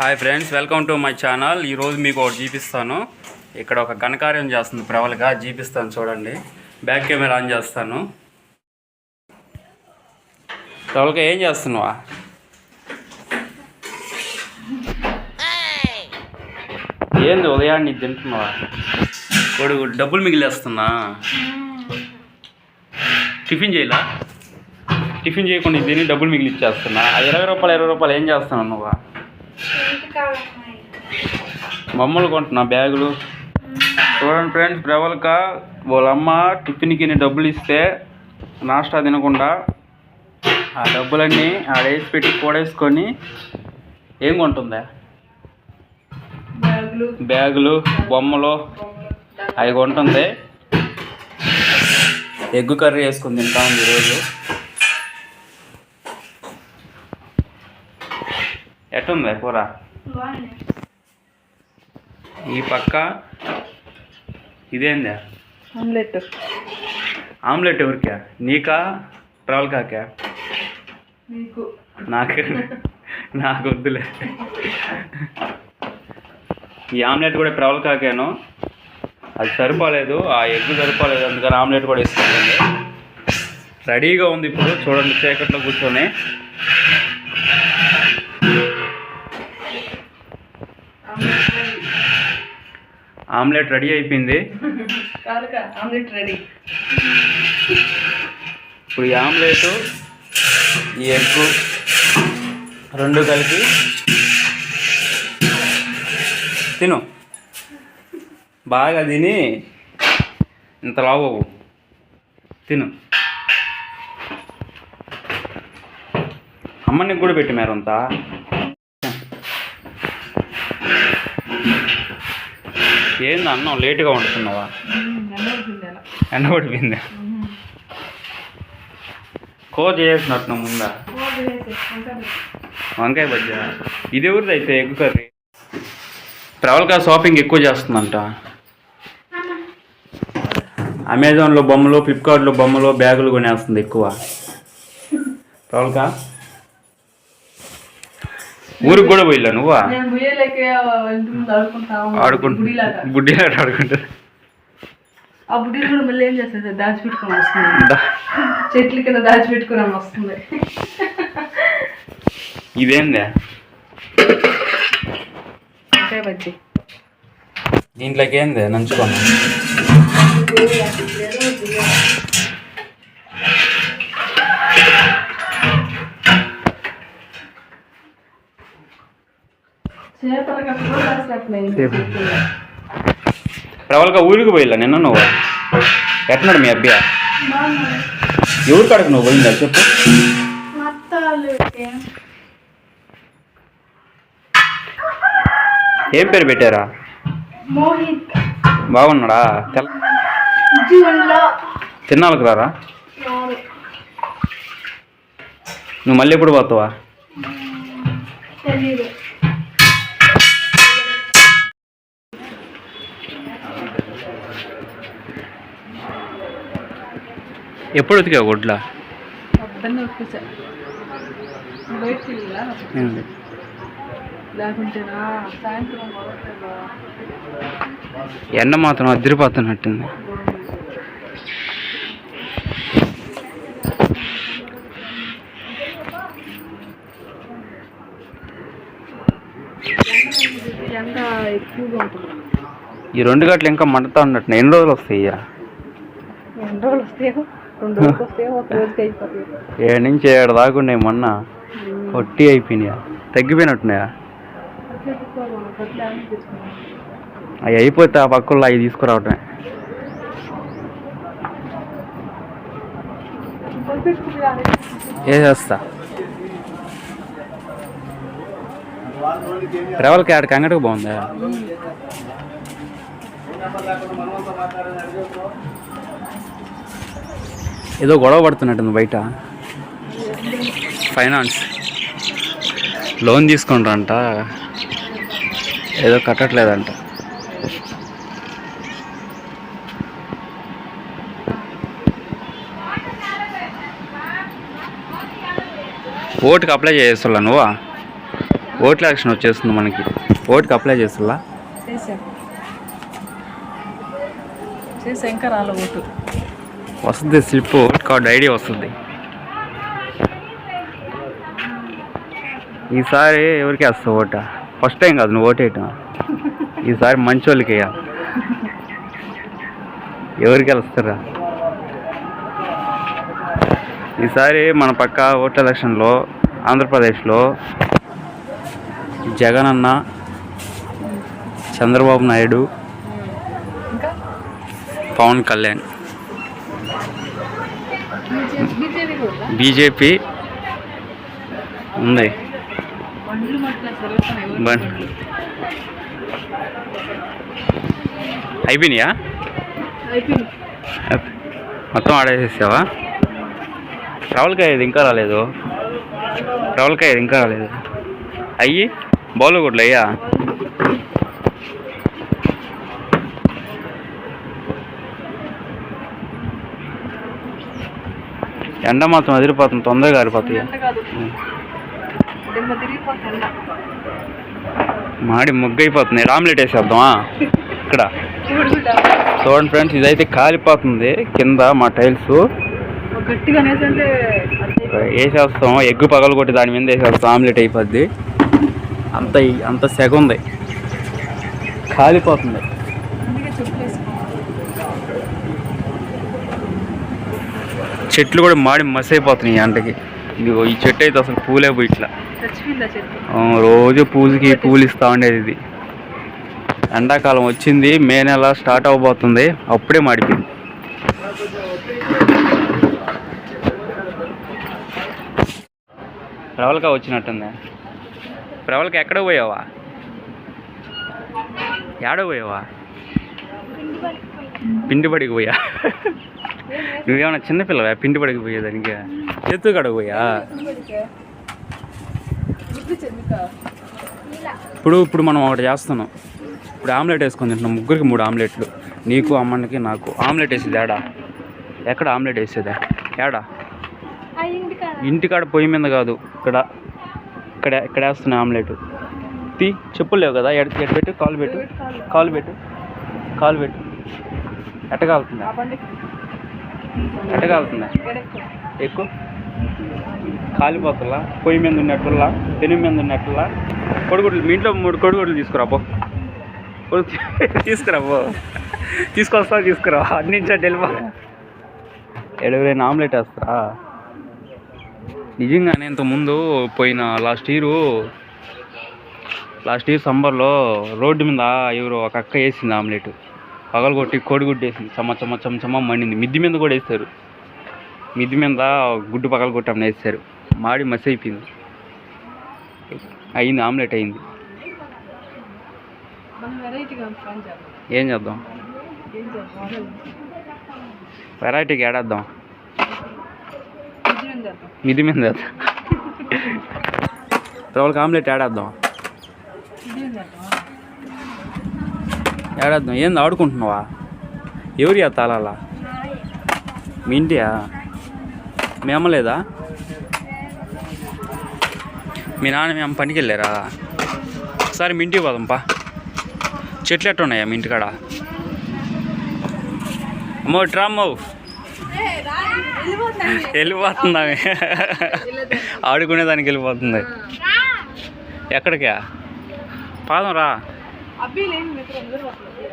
Hi friends welcome to my channel ఈరోజు మీకు ఒకటి చూపిస్తాను. ఇక్కడ ఒక ఘనకార్యం చేస్తుంది ప్రవల్గా చూపిస్తాను చూడండి. బ్యాక్ కెమెరా ఆన్ చేస్తాను. ప్రవల్గా ఏం చేస్తున్నావా? ఏంది ఉదయాన్నే తింటున్నావా? కొడుకు డబ్బులు మిగిలేస్తున్నా. టిఫిన్ చేయలా? టిఫిన్ చేయకుండా దీన్ని తిని డబ్బులు మిగిలిచ్చేస్తున్నా. ఆ ఇరవై రూపాయలు ఇరవై రూపాయలు ఏం చేస్తున్నావు నువ్వు? బొమ్మలు కొంటున్నా బ్యాగులు. చూడండి ఫ్రెండ్స్ ప్రవల్క వాళ్ళ అమ్మ టిఫిన్కి డబ్బులు ఇస్తే నాష్టా తినకుండా ఆ డబ్బులన్నీ ఆడేసి పెట్టి కూడేసుకొని ఏం కొంటుందా? బ్యాగులు. బ్యాగులు బొమ్మలు అవి కొంటుంది. ఎగ్గు కర్రీ వేసుకుని తింటా ఉంది ఈరోజు. ఎట్టుంది కూర? ఈ పక్క ఇదేందా? ఆమ్లెట్. ఆమ్లెట్ ఎవరికా? నీకా? ప్రవల్కాకా మీకు నాకు. నాకు. వద్దులే ఈ ఆమ్లెట్ కూడా ప్రవల్కాకేను అది సరిపోలేదు. ఆ ఎగ్ సరిపోలేదు. అందుకని ఆమ్లెట్ కూడా ఇస్తుంది రెడీగా ఉంది ఇప్పుడు. చూడండి చీకట్లో కూర్చొని. ఆమ్లెట్ రెడీ అయిపోయింది. Omelette ready. ఇప్పుడు ఈ ఆమ్లెట్ ఈ ఎగ్ రెండు కలిపి తిను. బాగా తిని ఇంత లావు తిను. అమ్మని కూడా పెట్టి మేరంతా ఏంది అన్నం లేటుగా వండుతున్నావా ఎండబడుతుంది ఎండబడిపోయింది చేసినట్టు ముందా? వంకాయ బజ్జా? ఇది ఎవరిది అయితే ఎగ్ కర్రీ? ప్రవల్కా షాపింగ్ ఎక్కువ చేస్తుందంట. అమెజాన్లో బొమ్మలు ఫ్లిప్కార్ట్లో బొమ్మలు బ్యాగులు కొనేస్తుంది ఎక్కువ. ప్రవల్కా ఊరికి కూడా పోయిలా నువ్వా? ఆడుకుంటా బుడిలాగా బుడ్డిలాట ఆడుకుంటా ఆ బుడ్డి కూడా మళ్ళీ ఏం చేస్తుంది దాచిపెట్టుకొని వస్తుంది చెట్ల కింద దాచిపెట్టుకుని వస్తుంది. ఇదేందే? వంకాయ బజ్జి. దీంట్లోకి ఏందే? నంచుకోను. ప్రవల్గా ఊరికి పోయిలా? నిన్న నువ్వు? ఎట్న్నాడు మీ అబ్బాయి ఎవరి కాడికి నువ్వు పోయిందా? చెప్పు. ఏం పేరు పెట్టారా? బాగున్నాడా? తెల్ల తిన్నాళ్ళకి రారా? నువ్వు మళ్ళీ ఎప్పుడు పోతావా? ఎప్పుడు సాయంత్రం మొదలుపెట్టా. ఎండ మాత్రం అదిరిపోతున్నట్టుంది. ఉంటుంది. ఈ రెండు గంటలు ఇంకా మండుతా ఉన్నట్టు ఎన్ని రోజులు వస్తాయి ఎన్ని రోజులు వస్తాయో? రెండు రోజులు వస్తాయో ఒక రోజుకి అయిపోతాయి ఏడు నుంచి ఏడు దాకా ఉన్నాయి మొన్న. కొట్టి అయిపోయినాయా? తగ్గిపోయినట్టున్నాయా? అవి అయిపోతే ఆ పక్కల్లో అవి తీసుకురావటమే. వేసేస్తా రెవల్కి ఆడికి అంగడికి బాగుందా? ఏదో గొడవ పడుతున్నట్టుంది బయట. ఫైనాన్స్ లోన్ తీసుకుంటారంట. ఏదో కట్టట్లేదంట. ఓటుకి అప్లై చేస్తున్నా నువ్వా? ఓట్ల యాక్షన్ వచ్చేస్తుంది మనకి. ఓటుకి అప్లై చేస్తున్నా చేసా ఇంకా రాలే ఓటు. వస్తుంది స్లిప్ ఓట్ కార్డ్ ఐడి వస్తుంది. ఈసారి ఎవరికి వేస్తావు ఓట? ఫస్ట్ టైం కాదు నువ్వు ఓటేయటం ఈసారి మంచి వాళ్ళకి వేయాలి ఎవరికి వెళ్తారా ఈసారి మన పక్క ఓట్ల ఎలక్షన్లో ఆంధ్రప్రదేశ్లో జగన్ అన్న చంద్రబాబు నాయుడు పవన్ కళ్యాణ్. బీజేపీ ఉంది. అయిపోయినాయా? మొత్తం ఆడేసేసావా? ప్రవల్కాయ ఇది ఇంకా రాలేదు. ప్రవల్కాయ ఇది ఇంకా రాలేదు. అయ్యి బౌలు గుడ్లు అయ్యా? ఎండ మాత్రం అదిరిపోతుంది తొందరగా ఆరిపోతాయి. మాడి ముగ్గు అయిపోతుంది ఆమ్లెట్ వేసేద్దామా? ఇక్కడ. చూడండి ఫ్రెండ్స్ ఇదైతే కాలిపోతుంది కింద మా టైల్స్. వేసేస్తాం. ఎగ్గు పగలు కొట్టి దాని మీద వేసేస్తాం. ఆమ్లెట్ అయిపోద్ది. అంత అంత సెగ ఉంది. కాలిపోతుంది. చెట్లు కూడా మాడి మసి అయిపోతున్నాయి ఎండకి ఇదిగో ఈ చెట్టు అయితే అసలు పూలే పోయి ఇట్లా. రోజు పూజకి పూలు ఇస్తా ఉండేది ఇది. ఎండాకాలం వచ్చింది మే నెల స్టార్ట్ అవబోతుంది అప్పుడే మాడిపోయింది. ప్రవల్క వచ్చినట్టుంది. ప్రవల్క ఎక్కడ పోయావా? ఏడ పోయావా? పిండి పడికి పోయా. నువ్వేమన్నా చిన్నపిల్లవా పిండి పడికి పోయేదానికి ఎత్తు కడకు పోయా? ఇప్పుడు ఇప్పుడు మనం ఒకటి చేస్తున్నాం. ఇప్పుడు ఆమ్లెట్ వేసుకొని తింటున్నాం. ముగ్గురికి మూడు ఆమ్లెట్లు. నీకు అమ్మకి నాకు. ఆమ్లెట్ వేసేది ఏడా ఎక్కడ ఆమ్లెట్ వేసేదా? ఏడా? ఇంటికాడ పొయ్యి మీద కాదు. ఇక్కడ ఇక్కడ ఇక్కడ వేస్తున్నా ఆమ్లెట్. తీ చెప్పులేవు కదా? ఎడ ఎడ పెట్టు కాలు పెట్టు. కాలు పెట్టు. కాలు పెట్టు. ఎట్ట కాలుతుందా ఆపండి ఎట్ట కాలుతుందా ఎడెక్కు. ఎక్కువ? కాలిపోతుల్లా పొయ్యి మీద ఉన్నట్టుల్లా పెను మీద ఉన్నట్టుల్లా కొడుగుడ్లు మీ ఇంట్లో మూడు కొడుగుడ్లు తీసుకురా పో. కొడుకు తీసుకురా పో. తీసుకొస్తా తీసుకురా అన్ని వెళ్ళిపో ఎడవరైనా ఆమ్లెట్ వేస్తారా? నిజంగానే ఇంతకుముందు పోయిన లాస్ట్ ఇయర్ లాస్ట్ ఇయర్ సమ్మర్లో రోడ్డు మీద ఎవరు ఒక అక్క వేసింది ఆమ్లెట్. పగలగొట్టి కోడిగుడ్డు వేసింది చమ్మ చమ్మ చమ్మ చమ్మ మండింది. మిద్ది మీద కూడా వేస్తారు. మిద్ది మీద గుడ్డు పగల కొట్టమని వేస్తారు. మాడి మసి అయిపోయింది. అయింది ఆమ్లెట్ అయింది. చేద్దాం. ఏం చేద్దాం? చేద్దాం? వెరైటీకి ఏడేద్దాం చేద్దాం. మీద వేద్దాం వాళ్ళకి ఆమ్లెట్ ఏడేద్దాం ఏడాది ఏంది ఆడుకుంటున్నావా? ఎవరి ఆ తాళాలా? మీ ఇంటియా? మీ అమ్మ లేదా? మీ నాన్న మీ అమ్మ పనికి వెళ్ళారా ఒకసారి మీ ఇంటికి పోదాంపా చెట్లు ఎట్టు ఉన్నాయా మీ ఇంటికాడ? అమ్మో ఇట్రా అమ్మో. వెళ్ళిపోతుందా ఆమె. ఆడుకునేదానికి వెళ్ళిపోతుంది. ఎక్కడికా? పాదం రా. అబ్బి లేని మిత్రం అందరూ వస్తున్నారు